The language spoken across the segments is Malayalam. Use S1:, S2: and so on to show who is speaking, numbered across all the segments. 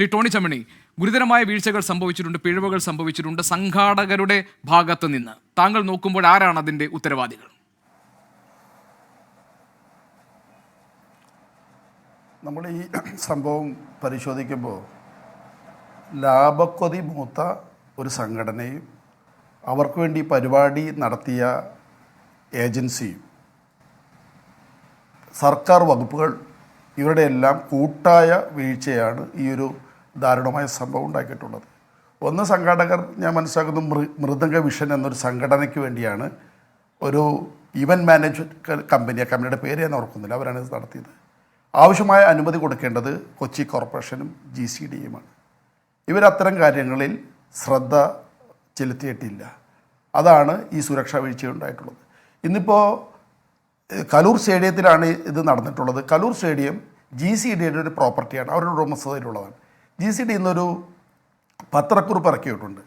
S1: ശ്രീ ടോണി ചമ്മണി ഗുരുതരമായ വീഴ്ചകൾ സംഭവിച്ചിട്ടുണ്ട് പിഴവുകൾ സംഭവിച്ചിട്ടുണ്ട് സംഘാടകരുടെ ഭാഗത്ത് നിന്ന്. താങ്കൾ നോക്കുമ്പോൾ ആരാണ് അതിന്റെ ഉത്തരവാദികൾ?
S2: നമ്മൾ ഈ സംഭവം പരിശോധിക്കുമ്പോൾ ലാഭക്കൊതി മൂത്ത ഒരു സംഘടനയും അവർക്ക് വേണ്ടി പരിപാടി നടത്തിയ ഏജൻസിയും സർക്കാർ വകുപ്പുകൾ ഇവരുടെ എല്ലാം കൂട്ടായ വീഴ്ചയാണ് ഈ ഒരു ദാരുണമായ സംഭവം ഉണ്ടാക്കിയിട്ടുള്ളത്. ഒന്ന് സംഘാടകർ ഞാൻ മനസ്സിലാക്കുന്നു മൃ മൃദംഗ വിഷൻ എന്നൊരു സംഘടനയ്ക്ക് വേണ്ടിയാണ് ഒരു ഇവന്റ് മാനേജ്മെന്റ് കമ്പനി ആ കമ്പനിയുടെ പേര് ഞാൻ ഓർക്കുന്നില്ല. അവരാണ് ഇത് നടത്തിയത്. ആവശ്യമായ അനുമതി കൊടുക്കേണ്ടത് കൊച്ചി കോർപ്പറേഷനും ജി സി ഡിയുമാണ് ഇവരത്തരം കാര്യങ്ങളിൽ ശ്രദ്ധ ചെലുത്തിയിട്ടില്ല. അതാണ് ഈ സുരക്ഷാ വീഴ്ച ഉണ്ടായിട്ടുള്ളത്. ഇന്നിപ്പോൾ കലൂർ സ്റ്റേഡിയത്തിലാണ് ഇത് നടന്നിട്ടുള്ളത്. കലൂർ സ്റ്റേഡിയം ജി സി ഡിയുടെ ഒരു പ്രോപ്പർട്ടിയാണ് അവരുടെ ഉടമസ്ഥതയിലുള്ളതാണ്. ജി സി ഡി ഇന്നൊരു പത്രക്കുറിപ്പ് ഇറക്കിയിട്ടുണ്ട്.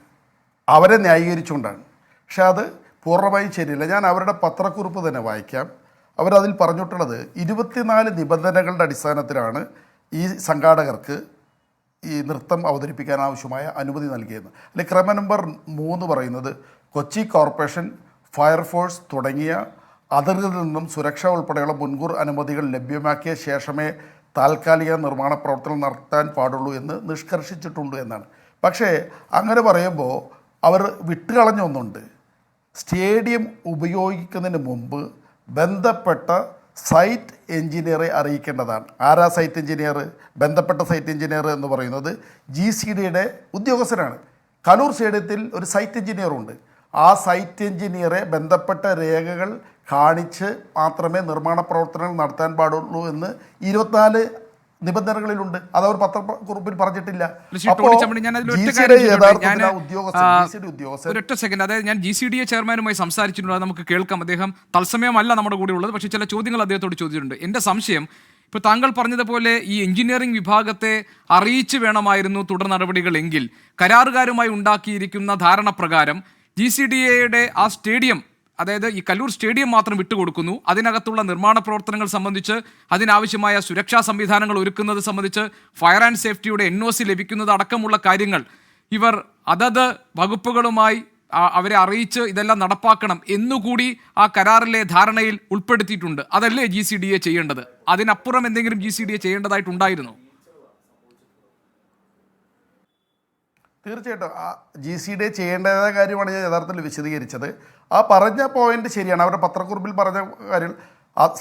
S2: അവരെ ന്യായീകരിച്ചുകൊണ്ടാണ്. പക്ഷേ അത് പൂർണമായും ശരിയല്ല. ഞാൻ അവരുടെ പത്രക്കുറിപ്പ് തന്നെ വായിക്കാം. അവരതിൽ പറഞ്ഞിട്ടുള്ളത് ഇരുപത്തിനാല് നിബന്ധനകളുടെ അടിസ്ഥാനത്തിലാണ് ഈ സംഘാടകർക്ക് ഈ നൃത്തം അവതരിപ്പിക്കാൻ ആവശ്യമായ അനുമതി നൽകിയത്. അല്ലെങ്കിൽ ക്രമ നമ്പർ മൂന്ന് പറയുന്നത് കൊച്ചി കോർപ്പറേഷൻ ഫയർഫോഴ്സ് തുടങ്ങിയ അതിർത്തിൽ നിന്നും സുരക്ഷ ഉൾപ്പെടെയുള്ള മുൻകൂർ അനുമതികൾ ലഭ്യമാക്കിയ ശേഷമേ താൽക്കാലിക നിർമ്മാണ പ്രവർത്തനം നടത്താൻ പാടുള്ളൂ എന്ന് നിഷ്കർഷിച്ചിട്ടുണ്ട് എന്നാണ്. പക്ഷേ അങ്ങനെ പറയുമ്പോൾ അവർ വിട്ടുകളഞ്ഞ ഒന്നുണ്ട്. സ്റ്റേഡിയം ഉപയോഗിക്കുന്നതിന് മുമ്പ് ബന്ധപ്പെട്ട സൈറ്റ് എഞ്ചിനീയറെ അറിയിക്കേണ്ടതാണ്. ആരാ സൈറ്റ് എഞ്ചിനീയർ? ബന്ധപ്പെട്ട സൈറ്റ് എഞ്ചിനീയർ എന്ന് പറയുന്നത് ജി സി ഡിയുടെ ഉദ്യോഗസ്ഥനാണ്. കലൂർ സ്റ്റേഡിയത്തിൽ ഒരു സൈറ്റ് എഞ്ചിനീയറുണ്ട്. ആ സൈറ്റ് എഞ്ചിനീയറെ ബന്ധപ്പെട്ട രേഖകൾ കാണിച്ച് മാത്രമേ നിർമ്മാണ പ്രവർത്തനങ്ങൾ നടത്താൻ പാടുള്ളൂ എന്ന് ഇരുപത്തിനാല് നിബന്ധനകളിലുണ്ട്. അത് അവർ പത്രക്കുറിപ്പിൽ പറഞ്ഞിട്ടില്ല.
S1: ഒരൊറ്റ സെക്കൻഡ് അതായത് ഞാൻ ജി സി ഡി എ ചെയർമാനുമായി സംസാരിച്ചിട്ടുണ്ട്. നമുക്ക് കേൾക്കാം. അദ്ദേഹം തത്സമയമല്ല നമ്മുടെ കൂടെ ഉള്ളത്. പക്ഷേ ചില ചോദ്യങ്ങൾ അദ്ദേഹത്തോട് ചോദിച്ചിട്ടുണ്ട്. എന്റെ സംശയം ഇപ്പോൾ താങ്കൾ പറഞ്ഞതുപോലെ ഈ എഞ്ചിനീയറിംഗ് വിഭാഗത്തെ അറിയിച്ചു വേണമായിരുന്നു തുടർ നടപടികളെങ്കിൽ കരാറുകാരുമായി ഉണ്ടാക്കിയിരിക്കുന്ന ധാരണ പ്രകാരം ജി സി ഡി എയുടെ ആ സ്റ്റേഡിയം അതായത് ഈ കല്ലൂർ സ്റ്റേഡിയം മാത്രം വിട്ടുകൊടുക്കുന്നു. അതിനകത്തുള്ള നിർമ്മാണ പ്രവർത്തനങ്ങൾ സംബന്ധിച്ച് അതിനാവശ്യമായ സുരക്ഷാ സംവിധാനങ്ങൾ ഒരുക്കുന്നത് സംബന്ധിച്ച് ഫയർ ആൻഡ് സേഫ്റ്റിയുടെ എൻ ഒ സി ലഭിക്കുന്നത് അടക്കമുള്ള കാര്യങ്ങൾ ഇവർ അതത് വകുപ്പുകളുമായി അവരെ അറിയിച്ച് ഇതെല്ലാം നടപ്പാക്കണം എന്നുകൂടി ആ കരാറിലെ ധാരണയിൽ ഉൾപ്പെടുത്തിയിട്ടുണ്ട്. അതല്ലേ ജി സി ഡി എ ചെയ്യേണ്ടത്? അതിനപ്പുറം എന്തെങ്കിലും ജി സി ഡി എ ചെയ്യേണ്ടതായിട്ടുണ്ടായിരുന്നു?
S2: തീർച്ചയായിട്ടും. ആ ജി സി ഡി ചെയ്യേണ്ടതായ കാര്യമാണ് ഞാൻ യഥാർത്ഥത്തിൽ വിശദീകരിച്ചത്. ആ പറഞ്ഞ പോയിന്റ് ശരിയാണ്. അവരുടെ പത്രക്കുറിപ്പിൽ പറഞ്ഞ കാര്യം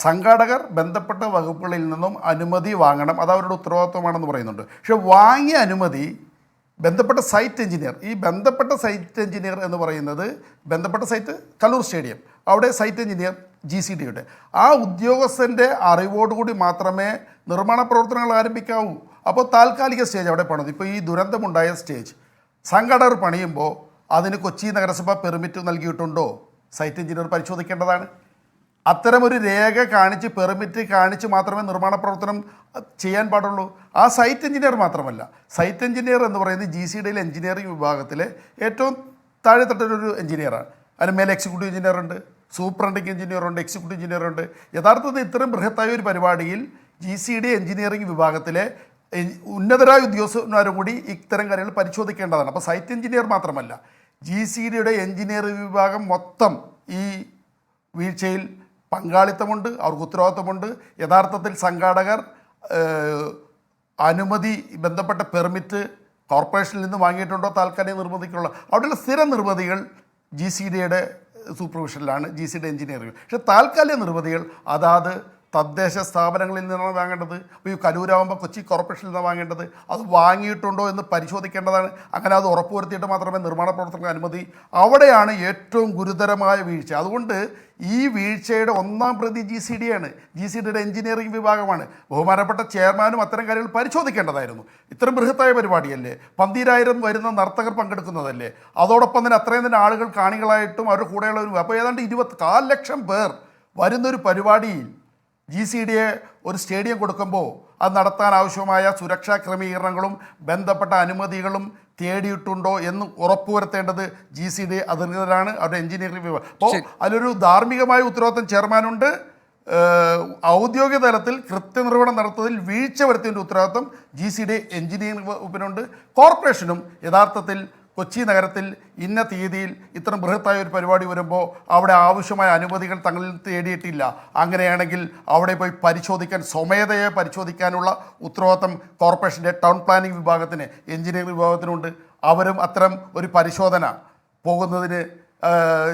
S2: സംഘാടകർ ബന്ധപ്പെട്ട വകുപ്പുകളിൽ നിന്നും അനുമതി വാങ്ങണം. അത് അവരുടെ ഉത്തരവാദിത്വമാണെന്ന് പറയുന്നുണ്ട്. പക്ഷെ വാങ്ങിയ അനുമതി ബന്ധപ്പെട്ട സൈറ്റ് എഞ്ചിനീയർ ഈ ബന്ധപ്പെട്ട സൈറ്റ് എഞ്ചിനീയർ എന്ന് പറയുന്നത് ബന്ധപ്പെട്ട സൈറ്റ് കലൂർ സ്റ്റേഡിയം. അവിടെ സൈറ്റ് എഞ്ചിനീയർ ജി സി ഡിയുടെ ആ ഉദ്യോഗസ്ഥന്റെ അറിവോടുകൂടി മാത്രമേ നിർമ്മാണ പ്രവർത്തനങ്ങൾ ആരംഭിക്കാവൂ. അപ്പോൾ താൽക്കാലിക സ്റ്റേജ് അവിടെ പണിത്. ഇപ്പോൾ ഈ ദുരന്തമുണ്ടായ സ്റ്റേജ് സംഘടകർ പണിയുമ്പോൾ അതിന് കൊച്ചി നഗരസഭ പെർമിറ്റ് നൽകിയിട്ടുണ്ടോ? സൈറ്റ് എഞ്ചിനീയർ പരിശോധിക്കേണ്ടതാണ്. അത്തരമൊരു രേഖ കാണിച്ച് പെർമിറ്റ് കാണിച്ച് മാത്രമേ നിർമ്മാണ പ്രവർത്തനം ചെയ്യാൻ പാടുള്ളൂ. ആ സൈറ്റ് എഞ്ചിനീയർ മാത്രമല്ല. സൈറ്റ് എഞ്ചിനീയർ എന്ന് പറയുന്നത് ജി സി ഡിയിലെ എഞ്ചിനീയറിംഗ് വിഭാഗത്തിലെ ഏറ്റവും താഴെത്തട്ടൊരു എഞ്ചിനീയറാണ് അതിന് മേലെ എക്സിക്യൂട്ടീവ് എഞ്ചിനീയർ ഉണ്ട് സൂപ്രണ്ടിങ് എഞ്ചിനീയർ ഉണ്ട് എക്സിക്യൂട്ടീവ് എഞ്ചിനീയർ ഉണ്ട്. യഥാർത്ഥത്തിൽ ഇത്രയും ബൃഹത്തായ ഒരു പരിപാടിയിൽ ജി സി ഡി എഞ്ചിനീയറിംഗ് വിഭാഗത്തിലെ ഉന്നതരായ ഉദ്യോഗസ്ഥന്മാരും കൂടി ഇത്തരം കാര്യങ്ങൾ പരിശോധിക്കേണ്ടതാണ്. അപ്പോൾ സൈറ്റ് എഞ്ചിനീയർ മാത്രമല്ല ജി സി ഡിയുടെ എഞ്ചിനീയറിംഗ് വിഭാഗം മൊത്തം ഈ വീഴ്ചയിൽ പങ്കാളിത്തമുണ്ട് അവർക്ക് ഉത്തരവാദിത്തമുണ്ട്. യഥാർത്ഥത്തിൽ സംഘാടകർ അനുമതി ബന്ധപ്പെട്ട പെർമിറ്റ് കോർപ്പറേഷനിൽ നിന്ന് വാങ്ങിയിട്ടുണ്ടോ താൽക്കാലിക നിർമ്മിതിക്കുള്ള അവിടെയുള്ള സ്ഥിര നിർമ്മിതികൾ ജി സി ഡിയുടെ സൂപ്പർവിഷനിലാണ് ജി സി ഡി എഞ്ചിനീയറിംഗ് പക്ഷേ താൽക്കാലിക നിർമ്മിതികൾ അതാത് തദ്ദേശ സ്ഥാപനങ്ങളിൽ നിന്നാണ് വാങ്ങേണ്ടത്? ഈ കരൂരാകുമ്പോൾ കൊച്ചി കോർപ്പറേഷനിൽ നിന്നാണ് വാങ്ങേണ്ടത്? അത് വാങ്ങിയിട്ടുണ്ടോ എന്ന് പരിശോധിക്കേണ്ടതാണ്. അങ്ങനെ അത് ഉറപ്പുവരുത്തിയിട്ട് മാത്രമേ നിർമ്മാണ പ്രവർത്തനങ്ങൾ അനുമതി. അവിടെയാണ് ഏറ്റവും ഗുരുതരമായ വീഴ്ച. അതുകൊണ്ട് ഈ വീഴ്ചയുടെ ഒന്നാം പ്രതി ജി സി ഡി ആണ്. ജി സി ഡിയുടെ എഞ്ചിനീയറിംഗ് വിഭാഗമാണ്. ബഹുമാനപ്പെട്ട ചെയർമാനും അത്തരം കാര്യങ്ങൾ പരിശോധിക്കേണ്ടതായിരുന്നു. ഇത്രയും ബൃഹത്തായ പരിപാടിയല്ലേ? പന്തിരായിരം വരുന്ന നർത്തകർ പങ്കെടുക്കുന്നതല്ലേ? അതോടൊപ്പം തന്നെ അത്രയും തന്നെ ആളുകൾ കാണികളായിട്ടും അവരുടെ കൂടെയുള്ളവരും. അപ്പോൾ ഏതാണ്ട് ഇരുപത്തി കാൽ ലക്ഷം പേർ വരുന്നൊരു പരിപാടിയിൽ ജി സി ഡിയെ ഒരു സ്റ്റേഡിയം കൊടുക്കുമ്പോൾ അത് നടത്താൻ ആവശ്യമായ സുരക്ഷാ ക്രമീകരണങ്ങളും ബന്ധപ്പെട്ട അനുമതികളും തേടിയിട്ടുണ്ടോ എന്ന് ഉറപ്പുവരുത്തേണ്ടത് ജി സി ഡി അധികൃതരാണ് അവരുടെ എഞ്ചിനീയറിംഗ് വിഭാഗം അപ്പോൾ അതിലൊരു ധാർമ്മികമായ ഉത്തരവാദിത്തം ചെയർമാനുണ്ട് ഔദ്യോഗിക തലത്തിൽ കൃത്യനിർവഹണം നടത്തുന്നതിൽ വീഴ്ച വരുത്തിയതിന്റെ ഉത്തരവാദിത്വം ജി സി ഡി എഞ്ചിനീയറിംഗ് വകുപ്പിനുണ്ട്. കോർപ്പറേഷനും യഥാർത്ഥത്തിൽ കൊച്ചി നഗരത്തിൽ ഇന്ന തീയതിയിൽ ഇത്തരം ബൃഹത്തായ ഒരു പരിപാടി വരുമ്പോൾ അവിടെ ആവശ്യമായ അനുമതികൾ തങ്ങളിൽ തേടിയിട്ടില്ല. അങ്ങനെയാണെങ്കിൽ അവിടെ പോയി പരിശോധിക്കാൻ സ്വമേധയെ പരിശോധിക്കാനുള്ള ഉത്തരവാദിത്തം കോർപ്പറേഷന്റെ ടൗൺ പ്ലാനിംഗ് വിഭാഗത്തിന് എഞ്ചിനീയറിംഗ് വിഭാഗത്തിനുണ്ട്. അവരും അത്തരം ഒരു പരിശോധന പോകുന്നതിന്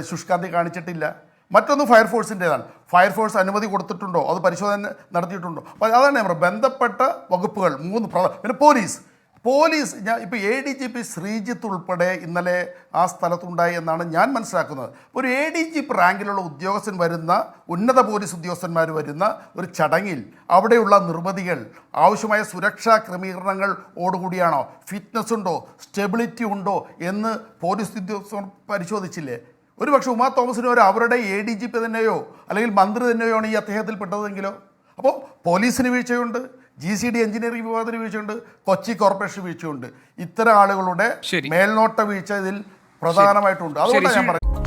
S2: ശുഷ്കാന്തി കാണിച്ചിട്ടില്ല. മറ്റൊന്ന് ഫയർഫോഴ്സിന്റെതാണ്. ഫയർഫോഴ്സ് അനുമതി കൊടുത്തിട്ടുണ്ടോ? അത് പരിശോധന നടത്തിയിട്ടുണ്ടോ? അപ്പോൾ അതാണ് ഞാൻ ബന്ധപ്പെട്ട വകുപ്പുകൾ മൂന്ന് പ്രധാന പിന്നെ പോലീസ്. പോലീസ് ഞാൻ ഇപ്പോൾ A D G P Sreejith ഉൾപ്പെടെ ഇന്നലെ ആ സ്ഥലത്തുണ്ടായി എന്നാണ് ഞാൻ മനസ്സിലാക്കുന്നത്. ഒരു എ ഡി ജി പി റാങ്കിലുള്ള ഉദ്യോഗസ്ഥൻ വരുന്ന ഉന്നത പോലീസ് ഉദ്യോഗസ്ഥന്മാർ വരുന്ന ഒരു ചടങ്ങിൽ അവിടെയുള്ള നിർമ്മിതികൾ ആവശ്യമായ സുരക്ഷാ ക്രമീകരണങ്ങൾ ഓടുകൂടിയാണോ? ഫിറ്റ്നസ് ഉണ്ടോ? സ്റ്റെബിലിറ്റി ഉണ്ടോ? എന്ന് പോലീസ് ഉദ്യോഗസ്ഥർ പരിശോധിച്ചില്ലേ? ഒരു പക്ഷേ ഉമാ തോമസിനോ അവരുടെ എ ഡി ജി പി തന്നെയോ അല്ലെങ്കിൽ മന്ത്രി തന്നെയോ ആണ് ഈ അദ്ദേഹത്തിൽ പെട്ടതെങ്കിലോ അപ്പോൾ പോലീസിന് വീഴ്ചയുണ്ട്. ജി സി ഡി എഞ്ചിനീയറിംഗ് വിഭാഗത്തിന് വീഴ്ചയുണ്ട് കൊച്ചി കോർപ്പറേഷൻ വീഴ്ചയുണ്ട്. ഇത്തരം ആളുകളുടെ. മേൽനോട്ട വീഴ്ച ഇതിൽ പ്രധാനമായിട്ടുണ്ട്. അതുകൊണ്ടാണ് ഞാൻ പറയുന്നത്.